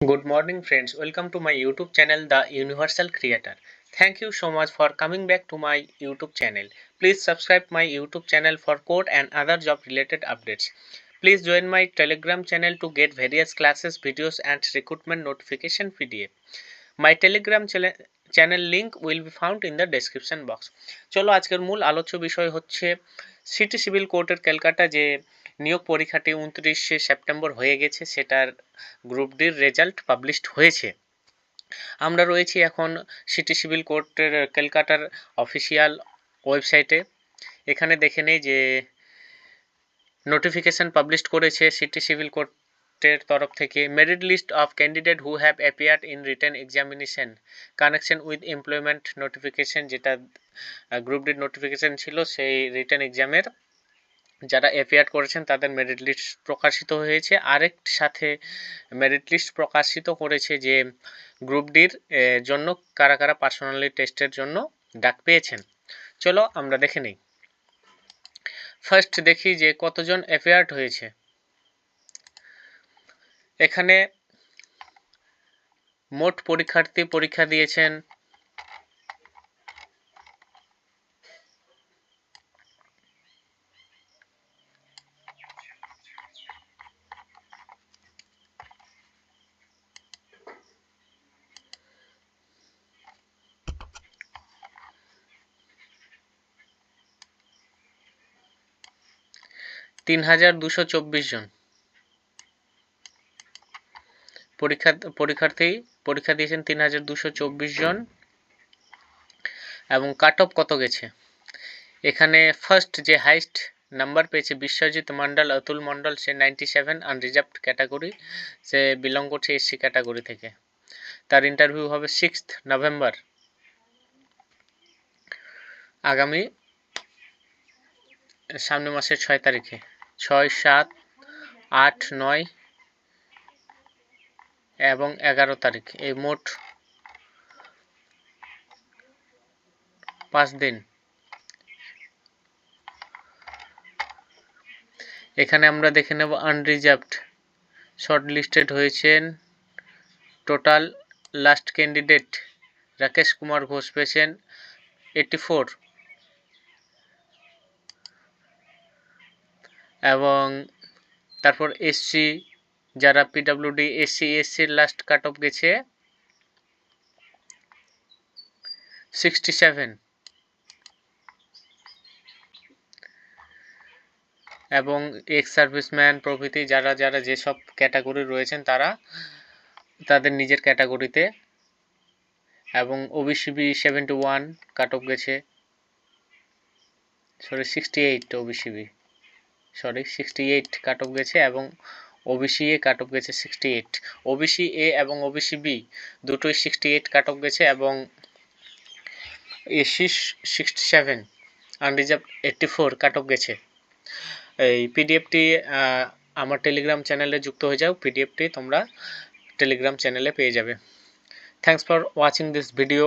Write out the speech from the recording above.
Good morning, friends. Welcome to my YouTube channel, The Universal Creator. Thank you so much for coming back to my YouTube channel. Please subscribe my YouTube channel for code and other job related updates. Please join my Telegram channel to get various classes, videos, and recruitment notification PDF. My Telegram channel channel link will be found in the description box চলো আজকের মূল আলোচ্য বিষয় হচ্ছে city civil কোর্টের ক্যালকাটা যে নিয়োগ পরীক্ষাটি উনত্রিশে সেপ্টেম্বর হয়ে গেছে, সেটার গ্রুপ ডির রেজাল্ট পাবলিশড হয়েছে। আমরা রয়েছি এখন সিটি সিভিল কোর্টের ক্যালকাটার অফিসিয়াল ওয়েবসাইটে। এখানে দেখে নেই যে নোটিফিকেশান পাবলিশ করেছে সিটি সিভিল কোর্টের তরফ থেকে, merit list of candidate who have appeared in written examination. Connection with employment notification, যেটা গ্রুপ ডির নোটিফিকেশান ছিল, সেই রিটার্ন এক্সামের যারা অ্যাপিয়ার করেছেন তাদের মেরিট লিস্ট প্রকাশিত হয়েছে। আরেক সাথে মেরিট লিস্ট প্রকাশিত করেছে যে গ্রুপ ডির জন্য কারা কারা পার্সোনালি টেস্টের জন্য ডাক পেয়েছেন। চলো আমরা দেখে নিই। ফার্স্ট দেখি যে কতজন অ্যাপিয়ার্ড হয়েছে। এখানে মোট পরীক্ষার্থী পরীক্ষা দিয়েছেন তিন হাজার দুশো চব্বিশ জন। পরীক্ষা পরীক্ষার্থী পরীক্ষা দিয়েছেন তিন হাজার দুশো চব্বিশ জন। এবং কাট অফ কত গেছে? এখানে ফার্স্ট যে হাইস্ট নাম্বার পেয়েছে বিশ্বজিৎ মণ্ডল, অতুল মণ্ডল, সে নাইনটি সেভেন আনরিজার্ভড ক্যাটাগরি সে বিলং করছে এসসি ক্যাটাগরি থেকে। তার ইন্টারভিউ হবে সিক্সথ নভেম্বর আগামী সামনে মাসের ছয় তারিখে। ছয় সাত আট নয় এবং এগারো তারিখ। এই মোট পাঁচ দিন। এখানে আমরা দেখে নেব আনরিজার্ভড শর্ট লিস্টেড হয়েছেন total last candidate Rakesh Kumar Ghosh পেয়েছেন এইটি ফোর এবং তারপর এসসি যারা পিডাব্লিউডি এসসি এসসির লাস্ট কাট অফ গেছে সিক্সটি সেভেন এবং এক্স সার্ভিসম্যান প্রভৃতি, যারা যারা যেসব ক্যাটাগরি রয়েছেন তারা তাদের নিজের ক্যাটাগরিতে এবং OBC B seventy one cut off গেছে। Sorry sixty eight OBC B sorry sixty eight cut off গেছে এবং ওবিসি এ কাট অফ গেছে সিক্সটি এইট ওবিসি এ এবং ওবিসি বি দুটোই সিক্সটি এইট কাট অফ গেছে এবং SC sixty seven unreserved eighty four cut off গেছে। এই পিডিএফটি আমার টেলিগ্রাম চ্যানেলে যুক্ত হয়ে যাও। পিডিএফটি তোমরা টেলিগ্রাম চ্যানেলে পেয়ে যাবে। Thanks for watching this video